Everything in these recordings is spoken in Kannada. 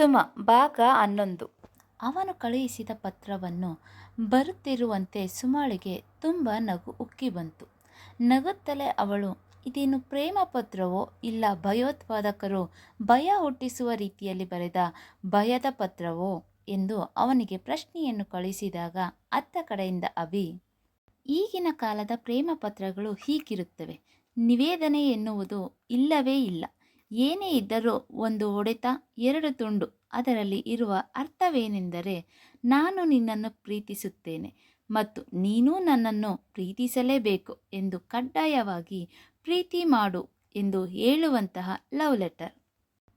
ಸುಮ, ಭಾಗ ಹನ್ನೊಂದು. ಅವನು ಕಳುಹಿಸಿದ ಪತ್ರವನ್ನು ಬರುತ್ತಿರುವಂತೆ ಸುಮಾಳಿಗೆ ತುಂಬ ನಗು ಉಕ್ಕಿ ಬಂತು. ನಗುತ್ತಲೇ ಅವಳು, ಇದೇನು ಪ್ರೇಮ ಪತ್ರವೋ, ಇಲ್ಲ ಭಯೋತ್ಪಾದಕರು, ಭಯ ಹುಟ್ಟಿಸುವ ರೀತಿಯಲ್ಲಿ ಬರೆದ ಭಯದ ಪತ್ರವೋ? ಎಂದು ಅವನಿಗೆ ಪ್ರಶ್ನೆಯನ್ನು ಕಳುಹಿಸಿದಾಗ ಅತ್ತ ಕಡೆಯಿಂದ ಅಭಿ, ಈಗಿನ ಕಾಲದ ಪ್ರೇಮ ಪತ್ರಗಳು ಹೀಗಿರುತ್ತವೆ. ನಿವೇದನೆ ಎನ್ನುವುದು ಇಲ್ಲವೇ ಇಲ್ಲ. ಏನೇ ಇದ್ದರೂ ಒಂದು ಹೊಡೆತ, ಎರಡು ತುಂಡು ಅದರಲ್ಲಿ ಇರುವ ಅರ್ಥವೇನೆಂದರೆ ನಾನು ನಿನ್ನನ್ನು ಪ್ರೀತಿಸುತ್ತೇನೆ ಮತ್ತು ನೀನೂ ನನ್ನನ್ನು ಪ್ರೀತಿಸಲೇಬೇಕು ಎಂದು ಕಡ್ಡಾಯವಾಗಿ ಪ್ರೀತಿ ಮಾಡು ಎಂದು ಹೇಳುವಂತಹ ಲವ್ ಲೆಟರ್.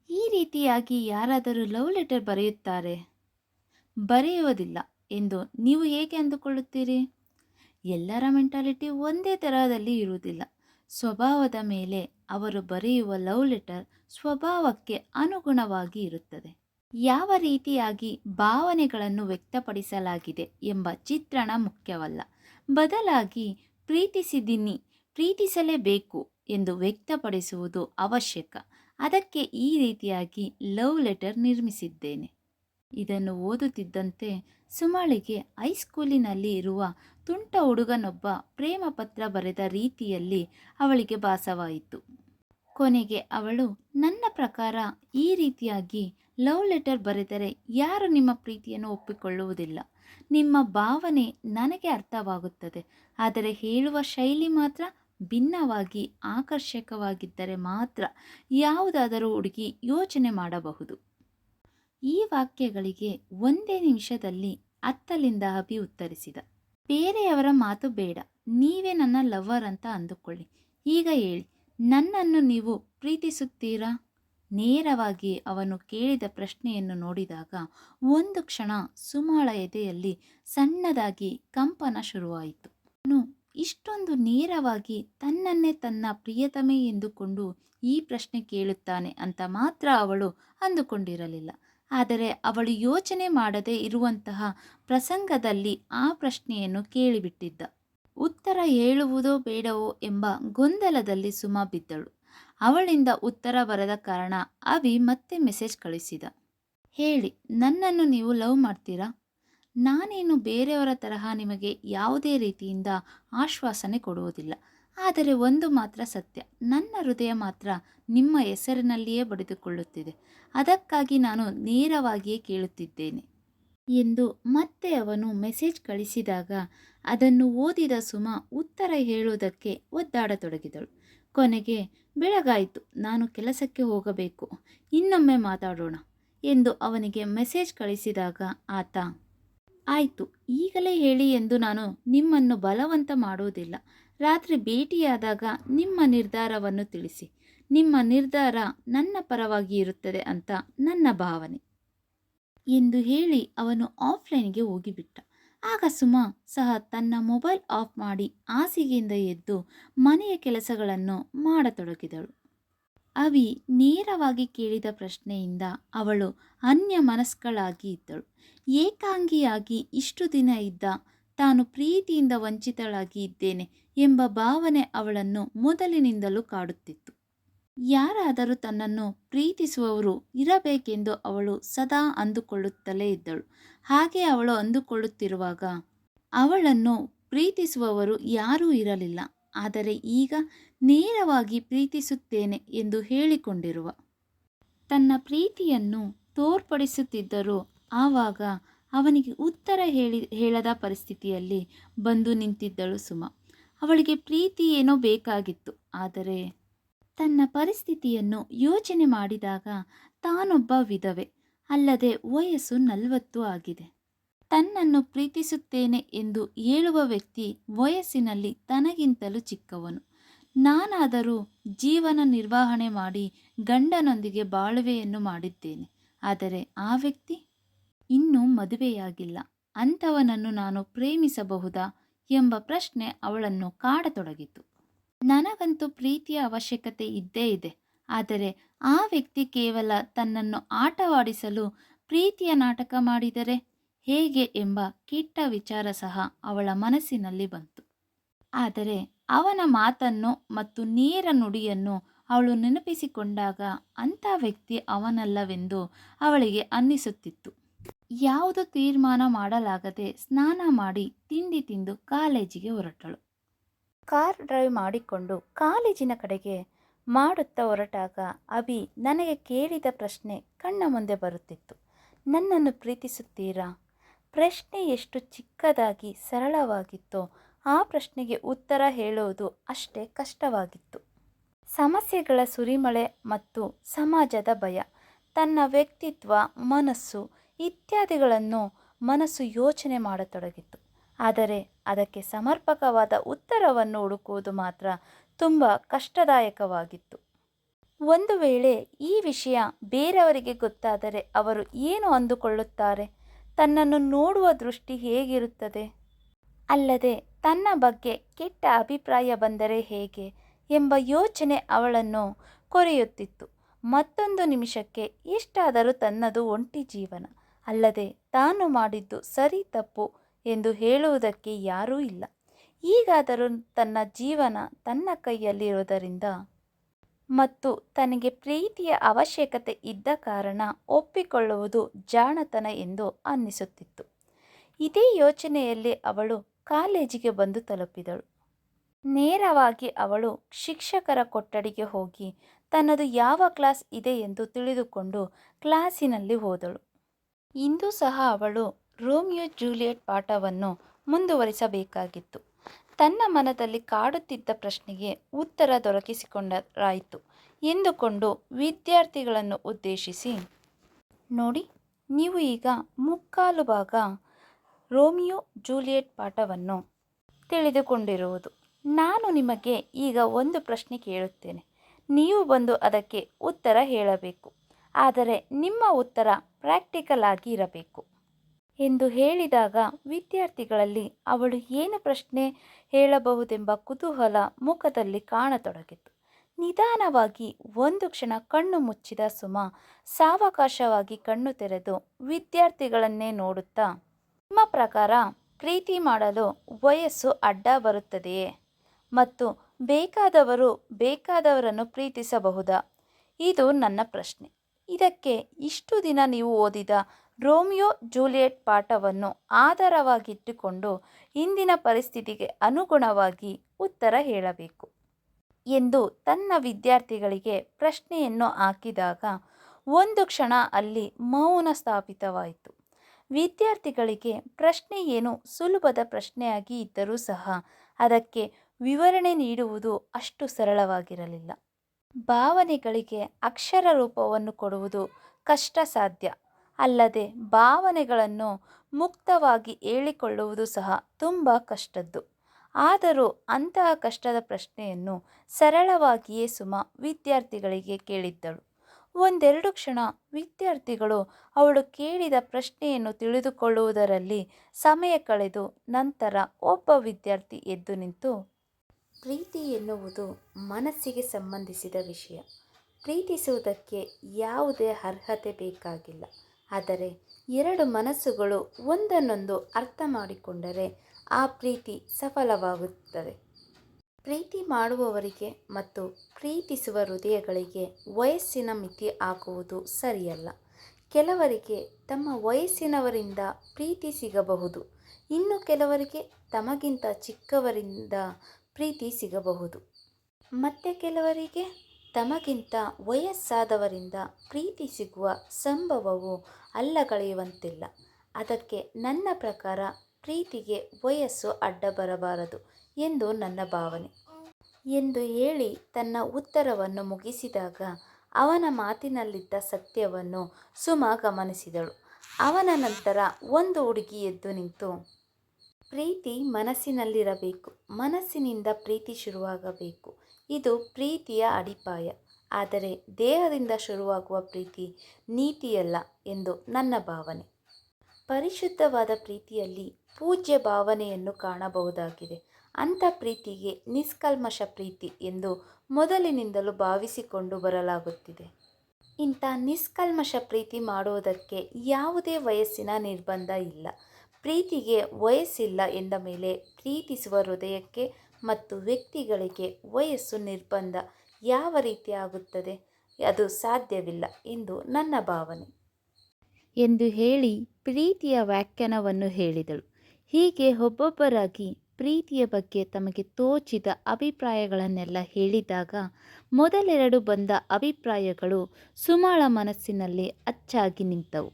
ಈ ರೀತಿಯಾಗಿ ಯಾರಾದರೂ ಲವ್ ಲೆಟರ್ ಬರೆಯುತ್ತಾರೆ? ಬರೆಯುವುದಿಲ್ಲ ಎಂದು ನೀವು ಹೇಗೆ ಅಂದುಕೊಳ್ಳುತ್ತೀರಿ? ಎಲ್ಲರ ಮೆಂಟಾಲಿಟಿ ಒಂದೇ ತರಹದಲ್ಲಿ ಇರುವುದಿಲ್ಲ. ಸ್ವಭಾವದ ಮೇಲೆ ಅವರು ಬರೆಯುವ ಲವ್ ಲೆಟರ್ ಸ್ವಭಾವಕ್ಕೆ ಅನುಗುಣವಾಗಿ ಇರುತ್ತದೆ. ಯಾವ ರೀತಿಯಾಗಿ ಭಾವನೆಗಳನ್ನು ವ್ಯಕ್ತಪಡಿಸಲಾಗಿದೆ ಎಂಬ ಚಿತ್ರಣ ಮುಖ್ಯವಲ್ಲ. ಬದಲಾಗಿ ಪ್ರೀತಿಸಿದ್ದೀನಿ ಪ್ರೀತಿಸಲೇಬೇಕು ಎಂದು ವ್ಯಕ್ತಪಡಿಸುವುದು ಅವಶ್ಯಕ. ಅದಕ್ಕೆ ಈ ರೀತಿಯಾಗಿ ಲವ್ ಲೆಟರ್ ನಿರ್ಮಿಸಿದ್ದೇನೆ. ಇದನ್ನು ಓದುತ್ತಿದ್ದಂತೆ ಸುಮಾಳಿಗೆ ಹೈಸ್ಕೂಲಿನಲ್ಲಿ ಇರುವ ತುಂಟ ಹುಡುಗನೊಬ್ಬ ಪ್ರೇಮ ಪತ್ರ ಬರೆದ ರೀತಿಯಲ್ಲಿ ಅವಳಿಗೆ ಭಾಸವಾಯಿತು. ಕೊನೆಗೆ ಅವಳು, ನನ್ನ ಪ್ರಕಾರ ಈ ರೀತಿಯಾಗಿ ಲವ್ ಲೆಟರ್ ಬರೆದರೆ ಯಾರು ನಿಮ್ಮ ಪ್ರೀತಿಯನ್ನು ಒಪ್ಪಿಕೊಳ್ಳುವುದಿಲ್ಲ. ನಿಮ್ಮ ಭಾವನೆ ನನಗೆ ಅರ್ಥವಾಗುತ್ತದೆ. ಆದರೆ ಹೇಳುವ ಶೈಲಿ ಮಾತ್ರ ಭಿನ್ನವಾಗಿ ಆಕರ್ಷಕವಾಗಿದ್ದರೆ ಮಾತ್ರ ಯಾವುದಾದರೂ ಹುಡುಗಿ ಯೋಚನೆ ಮಾಡಬಹುದು. ಈ ವಾಕ್ಯಗಳಿಗೆ ಒಂದೇ ನಿಮಿಷದಲ್ಲಿ ಅತ್ತಲಿಂದ ಅಭಿ ಉತ್ತರಿಸಿದ. ಬೇರೆಯವರ ಮಾತು ಬೇಡ. ನೀವೇ ನನ್ನ ಲವ್ವರ್ ಅಂತ ಅಂದುಕೊಳ್ಳಿ. ಈಗ ಹೇಳಿ. ನನ್ನನ್ನು ನೀವು ಪ್ರೀತಿಸುತ್ತೀರಾ? ನೇರವಾಗಿ ಅವನು ಕೇಳಿದ ಪ್ರಶ್ನೆಯನ್ನು ನೋಡಿದಾಗ ಒಂದು ಕ್ಷಣ ಸುಮಾಳ ಎದೆಯಲ್ಲಿ ಸಣ್ಣದಾಗಿ ಕಂಪನ ಶುರುವಾಯಿತು. ಅವನು ಇಷ್ಟೊಂದು ನೇರವಾಗಿ ತನ್ನನ್ನೇ ತನ್ನ ಪ್ರಿಯತಮೆ ಎಂದುಕೊಂಡು ಈ ಪ್ರಶ್ನೆ ಕೇಳುತ್ತಾನೆ ಅಂತ ಮಾತ್ರ ಅವಳು ಅಂದುಕೊಂಡಿರಲಿಲ್ಲ. ಆದರೆ ಅವಳು ಯೋಚನೆ ಮಾಡದೇ ಇರುವಂತಹ ಪ್ರಸಂಗದಲ್ಲಿ ಆ ಪ್ರಶ್ನೆಯನ್ನು ಕೇಳಿಬಿಟ್ಟಿದ್ದ. ಉತ್ತರ ಹೇಳುವುದೋ ಬೇಡವೋ ಎಂಬ ಗೊಂದಲದಲ್ಲಿ ಸುಮ ಬಿದ್ದಳು. ಅವಳಿಂದ ಉತ್ತರ ಬರದ ಕಾರಣ ಅವಿ ಮತ್ತೆ ಮೆಸೇಜ್ ಕಳಿಸಿದ. ಹೇಳಿ, ನನ್ನನ್ನು ನೀವು ಲವ್ ಮಾಡ್ತೀರಾ? ನಾನೇನು ಬೇರೆಯವರ ತರಹ ನಿಮಗೆ ಯಾವುದೇ ರೀತಿಯಿಂದ ಆಶ್ವಾಸನೆ ಕೊಡುವುದಿಲ್ಲ. ಆದರೆ ಒಂದು ಮಾತ್ರ ಸತ್ಯ, ನನ್ನ ಹೃದಯ ಮಾತ್ರ ನಿಮ್ಮ ಹೆಸರಿನಲ್ಲಿಯೇ ಬಡಿದುಕೊಳ್ಳುತ್ತಿದೆ. ಅದಕ್ಕಾಗಿ ನಾನು ನೇರವಾಗಿಯೇ ಕೇಳುತ್ತಿದ್ದೇನೆ. ಎಂದು ಮತ್ತೆ ಅವನು ಮೆಸೇಜ್ ಕಳಿಸಿದಾಗ ಅದನ್ನು ಓದಿದ ಸುಮ ಉತ್ತರ ಹೇಳುವುದಕ್ಕೆ ಒದ್ದಾಡತೊಡಗಿದಳು. ಕೊನೆಗೆ, ಬೆಳಗಾಯಿತು, ನಾನು ಕೆಲಸಕ್ಕೆ ಹೋಗಬೇಕು, ಇನ್ನೊಮ್ಮೆ ಮಾತಾಡೋಣ ಎಂದು ಅವನಿಗೆ ಮೆಸೇಜ್ ಕಳಿಸಿದಾಗ ಆತ, ಆಯಿತು, ಈಗಲೇ ಹೇಳಿ ಎಂದು ನಾನು ನಿಮ್ಮನ್ನು ಬಲವಂತ ಮಾಡುವುದಿಲ್ಲ ರಾತ್ರಿ ಭೇಟಿಯಾದಾಗ ನಿಮ್ಮ ನಿರ್ಧಾರವನ್ನು ತಿಳಿಸಿ. ನಿಮ್ಮ ನಿರ್ಧಾರ ನನ್ನ ಪರವಾಗಿ ಇರುತ್ತದೆ ಅಂತ ನನ್ನ ಭಾವನೆ. ಎಂದು ಹೇಳಿ ಅವನು ಆಫ್ಲೈನ್ಗೆ ಹೋಗಿಬಿಟ್ಟ. ಆಗ ಸುಮ, ಸಹ ತನ್ನ ಮೊಬೈಲ್ ಆಫ್ ಮಾಡಿ ಹಾಸಿಗೆಯಿಂದ ಎದ್ದು ಮನೆಯ ಕೆಲಸಗಳನ್ನು ಮಾಡತೊಡಗಿದಳು. ಅವಿ ನೇರವಾಗಿ ಕೇಳಿದ ಪ್ರಶ್ನೆಯಿಂದ ಅವಳು ಅನ್ಯ ಮನಸ್ಕಳಾಗಿ ಇದ್ದಳು. ಏಕಾಂಗಿಯಾಗಿ ಇಷ್ಟು ದಿನ ಇದ್ದ ತಾನು ಪ್ರೀತಿಯಿಂದ ವಂಚಿತಳಾಗಿ ಇದ್ದೇನೆ ಎಂಬ ಭಾವನೆ ಅವಳನ್ನು ಮೊದಲಿನಿಂದಲೂ ಕಾಡುತ್ತಿತ್ತು. ಯಾರಾದರೂ ತನ್ನನ್ನು ಪ್ರೀತಿಸುವವರು ಇರಬೇಕೆಂದು ಅವಳು ಸದಾ ಅಂದುಕೊಳ್ಳುತ್ತಲೇ ಇದ್ದಳು. ಹಾಗೆ ಅವಳು ಅಂದುಕೊಳ್ಳುತ್ತಿರುವಾಗ ಅವಳನ್ನು ಪ್ರೀತಿಸುವವರು ಯಾರೂ ಇರಲಿಲ್ಲ. ಆದರೆ ಈಗ ನೇರವಾಗಿ ಪ್ರೀತಿಸುತ್ತೇನೆ ಎಂದು ಹೇಳಿಕೊಂಡಿರುವ ತನ್ನ ಪ್ರೀತಿಯನ್ನು ತೋರ್ಪಡಿಸುತ್ತಿದ್ದರೂ ಆವಾಗ ಅವನಿಗೆ ಉತ್ತರ ಹೇಳಿ, ಹೇಳದ ಪರಿಸ್ಥಿತಿಯಲ್ಲಿ ಬಂದು ನಿಂತಿದ್ದಳು ಸುಮ. ಅವಳಿಗೆ ಪ್ರೀತಿ ಏನೋ ಬೇಕಾಗಿತ್ತು. ಆದರೆ ತನ್ನ ಪರಿಸ್ಥಿತಿಯನ್ನು ಯೋಚನೆ ಮಾಡಿದಾಗ ತಾನೊಬ್ಬ ವಿಧವೆ, ಅಲ್ಲದೆ ವಯಸ್ಸು ನಲವತ್ತು ಆಗಿದೆ. ತನ್ನನ್ನು ಪ್ರೀತಿಸುತ್ತೇನೆ ಎಂದು ಹೇಳುವ ವ್ಯಕ್ತಿ ವಯಸ್ಸಿನಲ್ಲಿ ತನಗಿಂತಲೂ ಚಿಕ್ಕವನು. ನಾನಾದರೂ ಜೀವನ ನಿರ್ವಹಣೆ ಮಾಡಿ ಗಂಡನೊಂದಿಗೆ ಬಾಳುವೆಯನ್ನು ಮಾಡಿದ್ದೇನೆ. ಆದರೆ ಆ ವ್ಯಕ್ತಿ ಇನ್ನೂ ಮದುವೆಯಾಗಿಲ್ಲ. ಅಂಥವನನ್ನು ನಾನು ಪ್ರೇಮಿಸಬಹುದಾ ಎಂಬ ಪ್ರಶ್ನೆ ಅವಳನ್ನು ಕಾಡತೊಡಗಿತು. ನನಗಂತೂ ಪ್ರೀತಿಯ ಅವಶ್ಯಕತೆ ಇದ್ದೇ ಇದೆ. ಆದರೆ ಆ ವ್ಯಕ್ತಿ ಕೇವಲ ತನ್ನನ್ನು ಆಟವಾಡಿಸಲು ಪ್ರೀತಿಯ ನಾಟಕ ಮಾಡಿದರೆ ಹೇಗೆ ಎಂಬ ಕೆಟ್ಟ ವಿಚಾರ ಸಹ ಅವಳ ಮನಸ್ಸಿನಲ್ಲಿ ಬಂತು. ಆದರೆ ಅವನ ಮಾತನ್ನು ಮತ್ತು ನೇರ ನುಡಿಯನ್ನು ಅವಳು ನೆನಪಿಸಿಕೊಂಡಾಗ ಅಂಥ ವ್ಯಕ್ತಿ ಅವನಲ್ಲವೆಂದು ಅವಳಿಗೆ ಅನ್ನಿಸುತ್ತಿತ್ತು. ಯಾವುದು ತೀರ್ಮಾನ ಮಾಡಲಾಗದೆ ಸ್ನಾನ ಮಾಡಿ ತಿಂಡಿ ತಿಂದು ಕಾಲೇಜಿಗೆ ಹೊರಟಳು. ಕಾರ್ ಡ್ರೈವ್ ಮಾಡಿಕೊಂಡು ಕಾಲೇಜಿನ ಕಡೆಗೆ ಮಾಡುತ್ತಾ ಹೊರಟಾಗ ಅಭಿ ನನಗೆ ಕೇಳಿದ ಪ್ರಶ್ನೆ ಕಣ್ಣ ಮುಂದೆ ಬರುತ್ತಿತ್ತು. ನನ್ನನ್ನು ಪ್ರೀತಿಸುತ್ತೀರಾ? ಪ್ರಶ್ನೆ ಎಷ್ಟು ಚಿಕ್ಕದಾಗಿ ಸರಳವಾಗಿತ್ತೋ ಆ ಪ್ರಶ್ನೆಗೆ ಉತ್ತರ ಹೇಳುವುದು ಅಷ್ಟೇ ಕಷ್ಟವಾಗಿತ್ತು. ಸಮಸ್ಯೆಗಳ ಸುರಿಮಳೆ ಮತ್ತು ಸಮಾಜದ ಭಯ, ತನ್ನ ವ್ಯಕ್ತಿತ್ವ, ಮನಸ್ಸು ಇತ್ಯಾದಿಗಳನ್ನು ಮನಸ್ಸು ಯೋಚನೆ ಮಾಡತೊಡಗಿತ್ತು. ಆದರೆ ಅದಕ್ಕೆ ಸಮರ್ಪಕವಾದ ಉತ್ತರವನ್ನು ಹುಡುಕುವುದು ಮಾತ್ರ ತುಂಬ ಕಷ್ಟದಾಯಕವಾಗಿತ್ತು. ಒಂದು ವೇಳೆ ಈ ವಿಷಯ ಬೇರೆಯವರಿಗೆ ಗೊತ್ತಾದರೆ ಅವರು ಏನು ಅಂದುಕೊಳ್ಳುತ್ತಾರೆ? ತನ್ನನ್ನು ನೋಡುವ ದೃಷ್ಟಿ ಹೇಗಿರುತ್ತದೆ? ಅಲ್ಲದೆ ತನ್ನ ಬಗ್ಗೆ ಕೆಟ್ಟ ಅಭಿಪ್ರಾಯ ಬಂದರೆ ಹೇಗೆ ಎಂಬ ಯೋಚನೆ ಅವಳನ್ನು ಕೊರೆಯುತ್ತಿತ್ತು. ಮತ್ತೊಂದು ನಿಮಿಷಕ್ಕೆ ಎಷ್ಟಾದರೂ ತನ್ನದು ಒಂಟಿ ಜೀವನ. ಅಲ್ಲದೆ ತಾನು ಮಾಡಿದ್ದು ಸರಿ ತಪ್ಪು ಎಂದು ಹೇಳುವುದಕ್ಕೆ ಯಾರೂ ಇಲ್ಲ. ಈಗಾದರೂ ತನ್ನ ಜೀವನ ತನ್ನ ಕೈಯಲ್ಲಿರುವುದರಿಂದ ಮತ್ತು ತನಗೆ ಪ್ರೀತಿಯ ಅವಶ್ಯಕತೆ ಇದ್ದ ಕಾರಣ ಒಪ್ಪಿಕೊಳ್ಳುವುದು ಜಾಣತನ ಎಂದು ಅನ್ನಿಸುತ್ತಿತ್ತು. ಇದೇ ಯೋಚನೆಯಲ್ಲಿ ಅವಳು ಕಾಲೇಜಿಗೆ ಬಂದು ತಲುಪಿದಳು. ನೇರವಾಗಿ ಅವಳು ಶಿಕ್ಷಕರ ಕೊಠಡಿಗೆ ಹೋಗಿ ತನ್ನದು ಯಾವ ಕ್ಲಾಸ್ ಇದೆ ಎಂದು ತಿಳಿದುಕೊಂಡು ಕ್ಲಾಸಿನಲ್ಲಿ ಹೋದಳು. ಇಂದು ಸಹ ಅವಳು ರೋಮಿಯೋ ಜೂಲಿಯಟ್ ಪಾಠವನ್ನು ಮುಂದುವರಿಸಬೇಕಾಗಿತ್ತು. ತನ್ನ ಮನದಲ್ಲಿ ಕಾಡುತ್ತಿದ್ದ ಪ್ರಶ್ನೆಗೆ ಉತ್ತರ ದೊರಕಿಸಿಕೊಂಡರಾಯಿತು. ಎಂದುಕೊಂಡು ವಿದ್ಯಾರ್ಥಿಗಳನ್ನು ಉದ್ದೇಶಿಸಿ, ನೋಡಿ, ನೀವು ಈಗ ಮುಕ್ಕಾಲು ಭಾಗ ರೋಮಿಯೋ ಜೂಲಿಯೆಟ್ ಪಾಠವನ್ನು ತಿಳಿದುಕೊಂಡಿರುವುದು. ನಾನು ನಿಮಗೆ ಈಗ ಒಂದು ಪ್ರಶ್ನೆ ಕೇಳುತ್ತೇನೆ. ನೀವು ಬಂದು ಅದಕ್ಕೆ ಉತ್ತರ ಹೇಳಬೇಕು. ಆದರೆ ನಿಮ್ಮ ಉತ್ತರ ಪ್ರಾಕ್ಟಿಕಲ್ ಆಗಿ ಇರಬೇಕು ಎಂದು ಹೇಳಿದಾಗ ವಿದ್ಯಾರ್ಥಿಗಳಲ್ಲಿ ಅವಳು ಏನು ಪ್ರಶ್ನೆ ಹೇಳಬಹುದೆಂಬ ಕುತೂಹಲ ಮುಖದಲ್ಲಿ ಕಾಣತೊಡಗಿತು. ನಿಧಾನವಾಗಿ ಒಂದು ಕ್ಷಣ ಕಣ್ಣು ಮುಚ್ಚಿದ ಸುಮ ಸಾವಕಾಶವಾಗಿ ಕಣ್ಣು ತೆರೆದು ವಿದ್ಯಾರ್ಥಿಗಳನ್ನೇ ನೋಡುತ್ತಾ, ನಿಮ್ಮ ಪ್ರಕಾರ ಪ್ರೀತಿ ಮಾಡಲು ವಯಸ್ಸು ಅಡ್ಡ ಬರುತ್ತದೆಯೇ? ಮತ್ತು ಬೇಕಾದವರು ಬೇಕಾದವರನ್ನು ಪ್ರೀತಿಸಬಹುದಾ? ಇದು ನನ್ನ ಪ್ರಶ್ನೆ. ಇದಕ್ಕೆ ಇಷ್ಟು ದಿನ ನೀವು ಓದಿದ ರೋಮಿಯೋ ಜೂಲಿಯೆಟ್ ಪಾಠವನ್ನು ಆಧಾರವಾಗಿಟ್ಟುಕೊಂಡು ಇಂದಿನ ಪರಿಸ್ಥಿತಿಗೆ ಅನುಗುಣವಾಗಿ ಉತ್ತರ ಹೇಳಬೇಕು. ಎಂದು ತನ್ನ ವಿದ್ಯಾರ್ಥಿಗಳಿಗೆ ಪ್ರಶ್ನೆಯನ್ನು ಹಾಕಿದಾಗ ಒಂದು ಕ್ಷಣ ಅಲ್ಲಿ ಮೌನ ಸ್ಥಾಪಿತವಾಯಿತು. ವಿದ್ಯಾರ್ಥಿಗಳಿಗೆ ಪ್ರಶ್ನೆ ಏನು ಸುಲಭದ ಪ್ರಶ್ನೆಯಾಗಿ ಇದ್ದರೂ ಸಹ ಅದಕ್ಕೆ ವಿವರಣೆ ನೀಡುವುದು ಅಷ್ಟು ಸರಳವಾಗಿರಲಿಲ್ಲ. ಭಾವನೆಗಳಿಗೆ ಅಕ್ಷರ ರೂಪವನ್ನು ಕೊಡುವುದು ಕಷ್ಟ ಸಾಧ್ಯ ಅಲ್ಲದೆ ಭಾವನೆಗಳನ್ನು ಮುಕ್ತವಾಗಿ ಹೇಳಿಕೊಳ್ಳುವುದು ಸಹ ತುಂಬ ಕಷ್ಟದ್ದು. ಆದರೂ ಅಂತಹ ಕಷ್ಟದ ಪ್ರಶ್ನೆಯನ್ನು ಸರಳವಾಗಿಯೇ ಸುಮ ವಿದ್ಯಾರ್ಥಿಗಳಿಗೆ ಕೇಳಿದ್ದಳು. ಒಂದೆರಡು ಕ್ಷಣ ವಿದ್ಯಾರ್ಥಿಗಳು ಅವಳು ಕೇಳಿದ ಪ್ರಶ್ನೆಯನ್ನು ತಿಳಿದುಕೊಳ್ಳುವುದರಲ್ಲಿ ಸಮಯ ಕಳೆದು ನಂತರ ಒಬ್ಬ ವಿದ್ಯಾರ್ಥಿ ಎದ್ದು ನಿಂತು, ಪ್ರೀತಿ ಎನ್ನುವುದು ಮನಸ್ಸಿಗೆ ಸಂಬಂಧಿಸಿದ ವಿಷಯ. ಪ್ರೀತಿಸುವುದಕ್ಕೆ ಯಾವುದೇ ಅರ್ಹತೆ ಬೇಕಾಗಿಲ್ಲ. ಆದರೆ ಎರಡು ಮನಸ್ಸುಗಳು ಒಂದನ್ನೊಂದು ಅರ್ಥ ಮಾಡಿಕೊಂಡರೆ ಆ ಪ್ರೀತಿ ಸಫಲವಾಗುತ್ತದೆ. ಪ್ರೀತಿ ಮಾಡುವವರಿಗೆ ಮತ್ತು ಪ್ರೀತಿಸುವ ಹೃದಯಗಳಿಗೆ ವಯಸ್ಸಿನ ಮಿತಿ ಹಾಕುವುದು ಸರಿಯಲ್ಲ. ಕೆಲವರಿಗೆ ತಮ್ಮ ವಯಸ್ಸಿನವರಿಂದ ಪ್ರೀತಿ ಸಿಗಬಹುದು. ಇನ್ನು ಕೆಲವರಿಗೆ ತಮಗಿಂತ ಚಿಕ್ಕವರಿಂದ ಪ್ರೀತಿ ಸಿಗಬಹುದು. ಮತ್ತೆ ಕೆಲವರಿಗೆ ತಮಗಿಂತ ವಯಸ್ಸಾದವರಿಂದ ಪ್ರೀತಿ ಸಿಗುವ ಸಂಭವವು ಅಲ್ಲಗಳೆಯುವಂತಿಲ್ಲ. ಅದಕ್ಕೆ ನನ್ನ ಪ್ರಕಾರ ಪ್ರೀತಿಗೆ ವಯಸ್ಸು ಅಡ್ಡ ಬರಬಾರದು ಎಂದು ನನ್ನ ಭಾವನೆ. ಎಂದು ಹೇಳಿ ತನ್ನ ಉತ್ತರವನ್ನು ಮುಗಿಸಿದಾಗ ಅವನ ಮಾತಿನಲ್ಲಿದ್ದ ಸತ್ಯವನ್ನು ಸುಮ ಗಮನಿಸಿದಳು. ಅವನ ನಂತರ ಒಂದು ಹುಡುಗಿ ಎದ್ದು ನಿಂತು, ಪ್ರೀತಿ ಮನಸ್ಸಿನಲ್ಲಿರಬೇಕು. ಮನಸ್ಸಿನಿಂದ ಪ್ರೀತಿ ಶುರುವಾಗಬೇಕು. ಇದು ಪ್ರೀತಿಯ ಅಡಿಪಾಯ. ಆದರೆ ದೇಹದಿಂದ ಶುರುವಾಗುವ ಪ್ರೀತಿ ನೀತಿಯಲ್ಲ ಎಂದು ನನ್ನ ಭಾವನೆ. ಪರಿಶುದ್ಧವಾದ ಪ್ರೀತಿಯಲ್ಲಿ ಪೂಜ್ಯ ಭಾವನೆಯನ್ನು ಕಾಣಬಹುದಾಗಿದೆ. ಅಂಥ ಪ್ರೀತಿಗೆ ನಿಷ್ಕಲ್ಮಶ ಪ್ರೀತಿ ಎಂದು ಮೊದಲಿನಿಂದಲೂ ಭಾವಿಸಿಕೊಂಡು ಬರಲಾಗುತ್ತಿದೆ. ಇಂಥ ನಿಷ್ಕಲ್ಮಶ ಪ್ರೀತಿ ಮಾಡುವುದಕ್ಕೆ ಯಾವುದೇ ವಯಸ್ಸಿನ ನಿರ್ಬಂಧ ಇಲ್ಲ. ಪ್ರೀತಿಗೆ ವಯಸ್ಸಿಲ್ಲ ಎಂದ ಮೇಲೆ ಪ್ರೀತಿಸುವ ಹೃದಯಕ್ಕೆ ಮತ್ತು ವ್ಯಕ್ತಿಗಳಿಗೆ ವಯಸ್ಸು ನಿರ್ಬಂಧ ಯಾವ ರೀತಿ ಆಗುತ್ತದೆ ಅದು ಸಾಧ್ಯವಿಲ್ಲ ಎಂದು ನನ್ನ ಭಾವನೆ. ಎಂದು ಹೇಳಿ ಪ್ರೀತಿಯ ವ್ಯಾಖ್ಯಾನವನ್ನು ಹೇಳಿದಳು. ಹೀಗೆ ಒಬ್ಬೊಬ್ಬರಾಗಿ ಪ್ರೀತಿಯ ಬಗ್ಗೆ ತಮಗೆ ತೋಚಿದ ಅಭಿಪ್ರಾಯಗಳನ್ನೆಲ್ಲ ಹೇಳಿದಾಗ ಮೊದಲೆರಡು ಬಂದ ಅಭಿಪ್ರಾಯಗಳು ಸುಮಾಳ ಮನಸ್ಸಿನಲ್ಲಿ ಅಚ್ಚಾಗಿ ನಿಂತವು.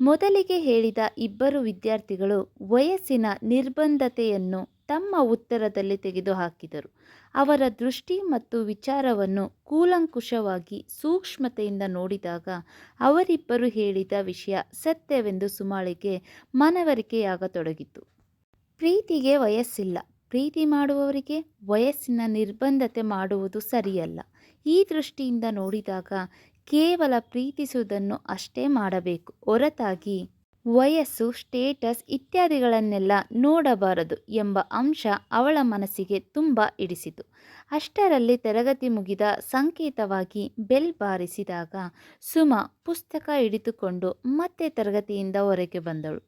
ಮೊದಲಿಗೆ ಹೇಳಿದ ಇಬ್ಬರು ವಿದ್ಯಾರ್ಥಿಗಳು ವಯಸ್ಸಿನ ನಿರ್ಬಂಧತೆಯನ್ನು ತಮ್ಮ ಉತ್ತರದಲ್ಲಿ ತೆಗೆದುಹಾಕಿದರು. ಅವರ ದೃಷ್ಟಿ ಮತ್ತು ವಿಚಾರವನ್ನು ಕೂಲಂಕುಷವಾಗಿ ಸೂಕ್ಷ್ಮತೆಯಿಂದ ನೋಡಿದಾಗ ಅವರಿಬ್ಬರು ಹೇಳಿದ ವಿಷಯ ಸತ್ಯವೆಂದು ಸುಮಾಳಿಗೆ ಮನವರಿಕೆಯಾಗತೊಡಗಿತು. ಪ್ರೀತಿಗೆ ವಯಸ್ಸಿಲ್ಲ. ಪ್ರೀತಿ ಮಾಡುವವರಿಗೆ ವಯಸ್ಸಿನ ನಿರ್ಬಂಧತೆ ಮಾಡುವುದು ಸರಿಯಲ್ಲ. ಈ ದೃಷ್ಟಿಯಿಂದ ನೋಡಿದಾಗ ಕೇವಲ ಪ್ರೀತಿಸುವುದನ್ನು ಅಷ್ಟೇ ಮಾಡಬೇಕು. ಹೊರತಾಗಿ ವಯಸ್ಸು, ಸ್ಟೇಟಸ್ ಇತ್ಯಾದಿಗಳನ್ನೆಲ್ಲ ನೋಡಬಾರದು ಎಂಬ ಅಂಶ ಅವಳ ಮನಸ್ಸಿಗೆ ತುಂಬ ಹಿಡಿಸಿತು ಅಷ್ಟರಲ್ಲಿ ತರಗತಿ ಮುಗಿದ ಸಂಕೇತವಾಗಿ ಬೆಲ್ ಬಾರಿಸಿದಾಗ ಸುಮ ಪುಸ್ತಕ ಹಿಡಿದುಕೊಂಡು ಮತ್ತೆ ತರಗತಿಯಿಂದ ಹೊರಗೆ ಬಂದಳು.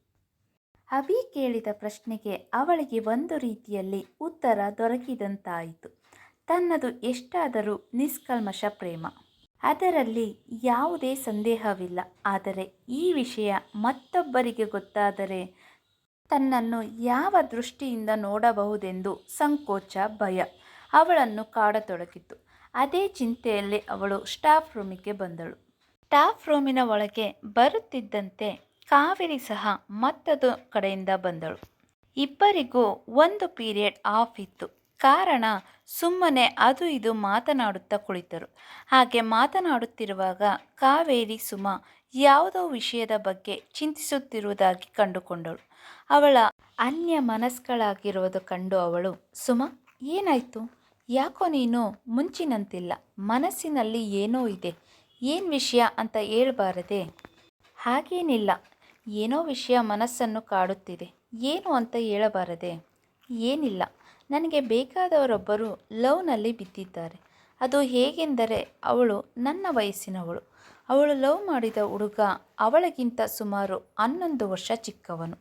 ಅಭಿ ಕೇಳಿದ ಪ್ರಶ್ನೆಗೆ ಅವಳಿಗೆ ಒಂದು ರೀತಿಯಲ್ಲಿ ಉತ್ತರ ದೊರಕಿದಂತಾಯಿತು. ತನ್ನದು ಎಷ್ಟಾದರೂ ನಿಷ್ಕಲ್ಮಶ ಪ್ರೇಮ. ಅದರಲ್ಲಿ ಯಾವುದೇ ಸಂದೇಹವಿಲ್ಲ. ಆದರೆ ಈ ವಿಷಯ ಮತ್ತೊಬ್ಬರಿಗೆ ಗೊತ್ತಾದರೆ ತನ್ನನ್ನು ಯಾವ ದೃಷ್ಟಿಯಿಂದ ನೋಡಬಹುದೆಂದು ಸಂಕೋಚ, ಭಯ ಅವಳನ್ನು ಕಾಡತೊಡಗಿತು ಅದೇ ಚಿಂತೆಯಲ್ಲಿ ಅವಳು ಸ್ಟಾಫ್ ರೂಮಿಗೆ ಬಂದಳು. ಸ್ಟಾಫ್ ರೂಮಿನ ಒಳಗೆ ಬರುತ್ತಿದ್ದಂತೆ ಕಾವೇರಿ ಸಹ ಮತ್ತದು ಕಡೆಯಿಂದ ಬಂದಳು. ಇಬ್ಬರಿಗೂ ಒಂದು ಪೀರಿಯಡ್ ಆಫ್ ಇತ್ತು. ಕಾರಣ ಸುಮ್ಮನೆ ಅದು ಇದು ಮಾತನಾಡುತ್ತಾ ಕುಳಿತರು. ಹಾಗೆ ಮಾತನಾಡುತ್ತಿರುವಾಗ ಕಾವೇರಿ ಸುಮ ಯಾವುದೋ ವಿಷಯದ ಬಗ್ಗೆ ಚಿಂತಿಸುತ್ತಿರುವುದಾಗಿ ಕಂಡುಕೊಂಡಳು. ಅವಳ ಅನ್ಯ ಮನಸ್ಗಳಾಗಿರುವುದು ಕಂಡು ಅವಳು, ಸುಮ, ಏನಾಯಿತು? ಯಾಕೋ ನೀನು ಮುಂಚಿನಂತಿಲ್ಲ, ಮನಸ್ಸಿನಲ್ಲಿ ಏನೋ ಇದೆ, ಏನು ವಿಷಯ ಅಂತ ಹೇಳಬಾರದೆ? ಹಾಗೇನಿಲ್ಲ, ಏನೋ ವಿಷಯ ಮನಸ್ಸನ್ನು ಕಾಡುತ್ತಿದೆ, ಏನು ಅಂತ ಹೇಳಬಾರದೆ? ಏನಿಲ್ಲ ನನಗೆ ಬೇಕಾದವರೊಬ್ಬರು ಲವ್ನಲ್ಲಿ ಬಿದ್ದಿದ್ದಾರೆ. ಅದು ಹೇಗೆಂದರೆ ಅವಳು ನನ್ನ ವಯಸ್ಸಿನವಳು. ಅವಳು ಲವ್ ಮಾಡಿದ ಹುಡುಗ ಅವಳಿಗಿಂತ ಸುಮಾರು ಹನ್ನೊಂದು ವರ್ಷ ಚಿಕ್ಕವನು.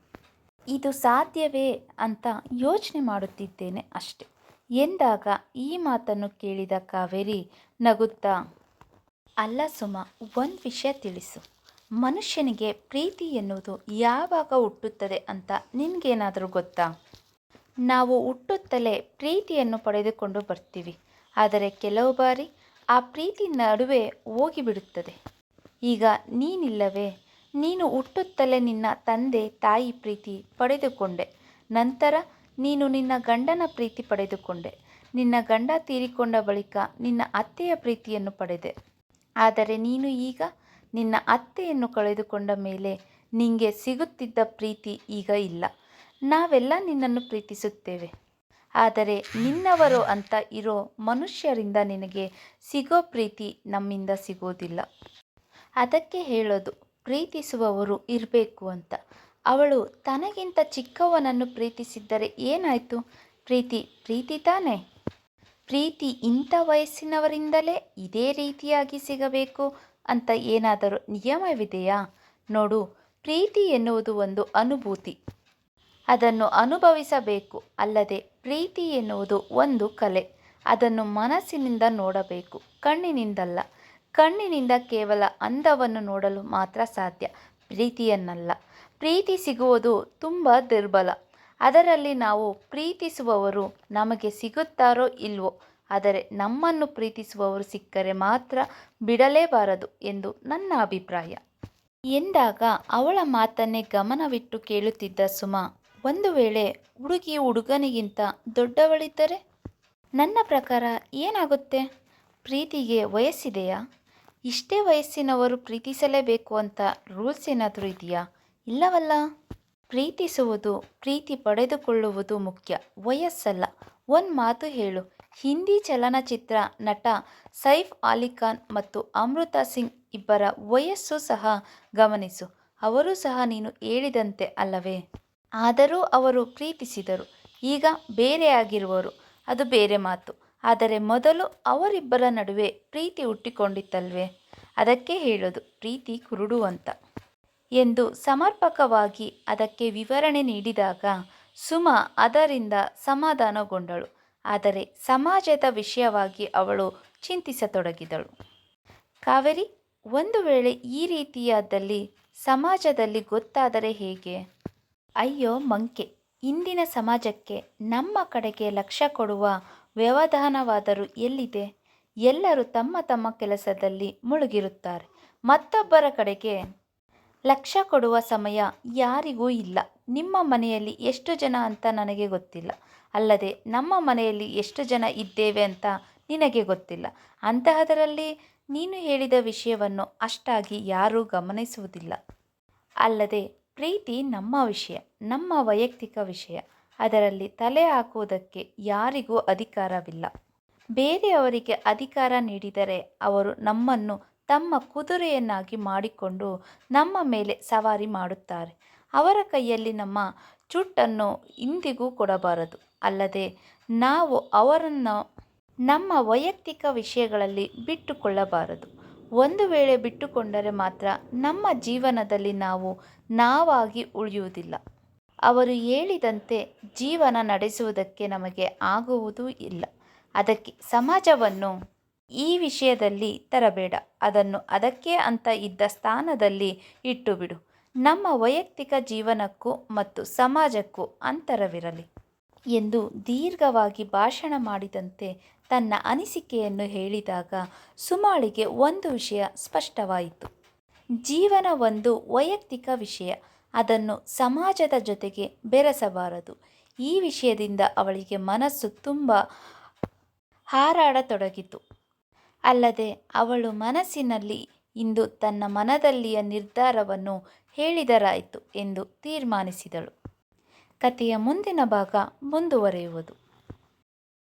ಇದು ಸಾಧ್ಯವೇ ಅಂತ ಯೋಚನೆ ಮಾಡುತ್ತಿದ್ದೇನೆ ಅಷ್ಟೆ. ಎಂದಾಗ ಈ ಮಾತನ್ನು ಕೇಳಿದ ಕಾವೇರಿ ನಗುತ್ತಾ, ಅಲ್ಲ ಸುಮ, ಒಂದು ವಿಷಯ ತಿಳಿಸು. ಮನುಷ್ಯನಿಗೆ ಪ್ರೀತಿ ಎನ್ನುವುದು ಯಾವಾಗ ಹುಟ್ಟುತ್ತದೆ ಅಂತ ನಿನಗೇನಾದರೂ ಗೊತ್ತಾ? ನಾವು ಹುಟ್ಟುತ್ತಲೇ ಪ್ರೀತಿಯನ್ನು ಪಡೆದುಕೊಂಡು ಬರ್ತೀವಿ. ಆದರೆ ಕೆಲವು ಬಾರಿ ಆ ಪ್ರೀತಿ ನಡುವೆ ಹೋಗಿಬಿಡುತ್ತದೆ. ಈಗ ನೀನಿಲ್ಲವೇ? ನೀನು ಹುಟ್ಟುತ್ತಲೇ ನಿನ್ನ ತಂದೆ, ತಾಯಿ ಪ್ರೀತಿ ಪಡೆದುಕೊಂಡೆ. ನಂತರ ನೀನು ನಿನ್ನ ಗಂಡನ ಪ್ರೀತಿ ಪಡೆದುಕೊಂಡೆ. ನಿನ್ನ ಗಂಡ ತೀರಿಕೊಂಡ ಬಳಿಕ ನಿನ್ನ ಅತ್ತೆಯ ಪ್ರೀತಿಯನ್ನು ಪಡೆದೆ. ಆದರೆ ನೀನು ಈಗ ನಿನ್ನ ಅತ್ತೆಯನ್ನು ಕಳೆದುಕೊಂಡ ಮೇಲೆ ನಿನಗೆ ಸಿಗುತ್ತಿದ್ದ ಪ್ರೀತಿ ಈಗ ಇಲ್ಲ. ನಾವೆಲ್ಲ ನಿನ್ನನ್ನು ಪ್ರೀತಿಸುತ್ತೇವೆ. ಆದರೆ ನಿನ್ನವರು ಅಂತ ಇರೋ ಮನುಷ್ಯರಿಂದ ನಿನಗೆ ಸಿಗೋ ಪ್ರೀತಿ ನಮ್ಮಿಂದ ಸಿಗೋದಿಲ್ಲ. ಅದಕ್ಕೆ ಹೇಳೋದು, ಪ್ರೀತಿಸುವವರು ಇರಬೇಕು ಅಂತ. ಅವಳು ತನಗಿಂತ ಚಿಕ್ಕವನನ್ನು ಪ್ರೀತಿಸಿದ್ದರೆ ಏನಾಯಿತು? ಪ್ರೀತಿ ಪ್ರೀತಿ ತಾನೇ? ಪ್ರೀತಿ ಇಂಥ ವಯಸ್ಸಿನವರಿಂದಲೇ ಇದೇ ರೀತಿಯಾಗಿ ಸಿಗಬೇಕು ಅಂತ ಏನಾದರೂ ನಿಯಮವಿದೆಯಾ? ನೋಡು, ಪ್ರೀತಿ ಎನ್ನುವುದು ಒಂದು ಅನುಭೂತಿ. ಅದನ್ನು ಅನುಭವಿಸಬೇಕು, ಅಲ್ಲದೆ ಪ್ರೀತಿ ಎನ್ನುವುದು ಒಂದು ಕಲೆ. ಅದನ್ನು ಮನಸ್ಸಿನಿಂದ ನೋಡಬೇಕು, ಕಣ್ಣಿನಿಂದಲ್ಲ. ಕಣ್ಣಿನಿಂದ ಕೇವಲ ಅಂದವನ್ನು ನೋಡಲು ಮಾತ್ರ ಸಾಧ್ಯ, ಪ್ರೀತಿಯನ್ನಲ್ಲ. ಪ್ರೀತಿ ಸಿಗುವುದು ತುಂಬ ದುರ್ಬಲ. ಅದರಲ್ಲಿ ನಾವು ಪ್ರೀತಿಸುವವರು ನಮಗೆ ಸಿಗುತ್ತಾರೋ ಇಲ್ವೋ, ಆದರೆ ನಮ್ಮನ್ನು ಪ್ರೀತಿಸುವವರು ಸಿಕ್ಕರೆ ಮಾತ್ರ ಬಿಡಲೇಬಾರದು ಎಂದು ನನ್ನ ಅಭಿಪ್ರಾಯ. ಎಂದಾಗ ಅವಳ ಮಾತನ್ನೇ ಗಮನವಿಟ್ಟು ಕೇಳುತ್ತಿದ್ದ ಸುಮ ಒಂದು ವೇಳೆ ಹುಡುಗಿ ಹುಡುಗನಿಗಿಂತ ದೊಡ್ಡವಳಿದ್ದರೆ ನನ್ನ ಪ್ರಕಾರ ಏನಾಗುತ್ತೆ? ಪ್ರೀತಿಗೆ ವಯಸ್ಸಿದೆಯಾ? ಇಷ್ಟೇ ವಯಸ್ಸಿನವರು ಪ್ರೀತಿಸಲೇಬೇಕು ಅಂತ ರೂಲ್ಸ್ ಏನಾದರೂ ಇದೆಯಾ? ಇಲ್ಲವಲ್ಲ. ಪ್ರೀತಿಸುವುದು, ಪ್ರೀತಿ ಪಡೆದುಕೊಳ್ಳುವುದು ಮುಖ್ಯ. ವಯಸ್ಸಲ್ಲ. ಒಂದು ಮಾತು ಹೇಳು. ಹಿಂದಿ ಚಲನಚಿತ್ರ ನಟ ಸೈಫ್ ಅಲಿಖಾನ್ ಮತ್ತು ಅಮೃತಾ ಸಿಂಗ್ ಇಬ್ಬರ ವಯಸ್ಸು ಸಹ ಗಮನಿಸು. ಅವರು ಸಹ ನೀನು ಹೇಳಿದಂತೆ ಅಲ್ಲವೇ? ಆದರೂ ಅವರು ಪ್ರೀತಿಸಿದರು. ಈಗ ಬೇರೆಯಾಗಿರುವರು. ಅದು ಬೇರೆ ಮಾತು. ಆದರೆ ಮೊದಲು ಅವರಿಬ್ಬರ ನಡುವೆ ಪ್ರೀತಿ ಹುಟ್ಟಿಕೊಂಡಿತ್ತಲ್ವೇ? ಅದಕ್ಕೆ ಹೇಳೋದು, ಪ್ರೀತಿ ಕುರುಡು ಅಂತ. ಎಂದು ಸಮರ್ಪಕವಾಗಿ ಅದಕ್ಕೆ ವಿವರಣೆ ನೀಡಿದಾಗ ಸುಮ ಅದರಿಂದ ಸಮಾಧಾನಗೊಂಡಳು. ಆದರೆ ಸಮಾಜದ ವಿಷಯವಾಗಿ ಅವಳು ಚಿಂತಿಸತೊಡಗಿದಳು. ಕಾವೇರಿ, ಒಂದು ವೇಳೆ ಈ ರೀತಿಯಾದಲ್ಲಿ ಸಮಾಜದಲ್ಲಿ ಗೊತ್ತಾದರೆ ಹೇಗೆ? ಅಯ್ಯೋ ಮಂಕೆ, ಇಂದಿನ ಸಮಾಜಕ್ಕೆ ನಮ್ಮ ಕಡೆಗೆ ಲಕ್ಷ್ಯ ಕೊಡುವ ವ್ಯವಧಾನವಾದರೂ ಎಲ್ಲಿದೆ? ಎಲ್ಲರೂ ತಮ್ಮ ತಮ್ಮ ಕೆಲಸದಲ್ಲಿ ಮುಳುಗಿರುತ್ತಾರೆ. ಮತ್ತೊಬ್ಬರ ಕಡೆಗೆ ಲಕ್ಷ್ಯ ಕೊಡುವ ಸಮಯ ಯಾರಿಗೂ ಇಲ್ಲ. ನಿಮ್ಮ ಮನೆಯಲ್ಲಿ ಎಷ್ಟು ಜನ ಅಂತ ನನಗೆ ಗೊತ್ತಿಲ್ಲ. ಅಲ್ಲದೆ ನಮ್ಮ ಮನೆಯಲ್ಲಿ ಎಷ್ಟು ಜನ ಇದ್ದೇವೆ ಅಂತ ನಿನಗೆ ಗೊತ್ತಿಲ್ಲ. ಅಂತಹದರಲ್ಲಿ ನೀನು ಹೇಳಿದ ವಿಷಯವನ್ನು ಅಷ್ಟಾಗಿ ಯಾರೂ ಗಮನಿಸುವುದಿಲ್ಲ. ಅಲ್ಲದೆ ಪ್ರೀತಿ ನಮ್ಮ ವಿಷಯ, ನಮ್ಮ ವೈಯಕ್ತಿಕ ವಿಷಯ. ಅದರಲ್ಲಿ ತಲೆ ಹಾಕುವುದಕ್ಕೆ ಯಾರಿಗೂ ಅಧಿಕಾರವಿಲ್ಲ. ಬೇರೆಯವರಿಗೆ ಅಧಿಕಾರ ನೀಡಿದರೆ ಅವರು ನಮ್ಮನ್ನು ತಮ್ಮ ಕುದುರೆಯನ್ನಾಗಿ ಮಾಡಿಕೊಂಡು ನಮ್ಮ ಮೇಲೆ ಸವಾರಿ ಮಾಡುತ್ತಾರೆ. ಅವರ ಕೈಯಲ್ಲಿ ನಮ್ಮ ಚುಟ್ಟನ್ನು ಇಂದಿಗೂ ಕೊಡಬಾರದು. ಅಲ್ಲದೆ ನಾವು ಅವರನ್ನು ನಮ್ಮ ವೈಯಕ್ತಿಕ ವಿಷಯಗಳಲ್ಲಿ ಬಿಟ್ಟುಕೊಳ್ಳಬಾರದು. ಒಂದು ವೇಳೆ ಬಿಟ್ಟುಕೊಂಡರೆ ಮಾತ್ರ ನಮ್ಮ ಜೀವನದಲ್ಲಿ ನಾವು ನಾವಾಗಿ ಉಳಿಯುವುದಿಲ್ಲ. ಅವರು ಹೇಳಿದಂತೆ ಜೀವನ ನಡೆಸುವುದಕ್ಕೆ ನಮಗೆ ಆಗುವುದೂ ಇಲ್ಲ. ಅದಕ್ಕೆ ಸಮಾಜವನ್ನು ಈ ವಿಷಯದಲ್ಲಿ ತರಬೇಡ. ಅದನ್ನು ಅದಕ್ಕೆ ಅಂತ ಇದ್ದ ಸ್ಥಾನದಲ್ಲಿ ಇಟ್ಟುಬಿಡು ನಮ್ಮ ವೈಯಕ್ತಿಕ ಜೀವನಕ್ಕೂ ಮತ್ತು ಸಮಾಜಕ್ಕೂ ಅಂತರವಿರಲಿ. ಎಂದು ದೀರ್ಘವಾಗಿ ಭಾಷಣ ಮಾಡಿದಂತೆ ತನ್ನ ಅನಿಸಿಕೆಯನ್ನು ಹೇಳಿದಾಗ ಸುಮಾಳಿಗೆ ಒಂದು ವಿಷಯ ಸ್ಪಷ್ಟವಾಯಿತು. ಜೀವನ ಒಂದು ವೈಯಕ್ತಿಕ ವಿಷಯ. ಅದನ್ನು ಸಮಾಜದ ಜೊತೆಗೆ ಬೆರೆಸಬಾರದು. ಈ ವಿಷಯದಿಂದ ಅವಳಿಗೆ ಮನಸ್ಸು ತುಂಬ ಹಾರಾಡತೊಡಗಿತು. ಅಲ್ಲದೆ ಅವಳು ಮನಸ್ಸಿನಲ್ಲಿ ಇಂದು ತನ್ನ ಮನದಲ್ಲಿಯ ನಿರ್ಧಾರವನ್ನು ಹೇಳಿದರಾಯಿತು ಎಂದು ತೀರ್ಮಾನಿಸಿದಳು. ಕಥೆಯ ಮುಂದಿನ ಭಾಗ ಮುಂದುವರಿಯುವುದು.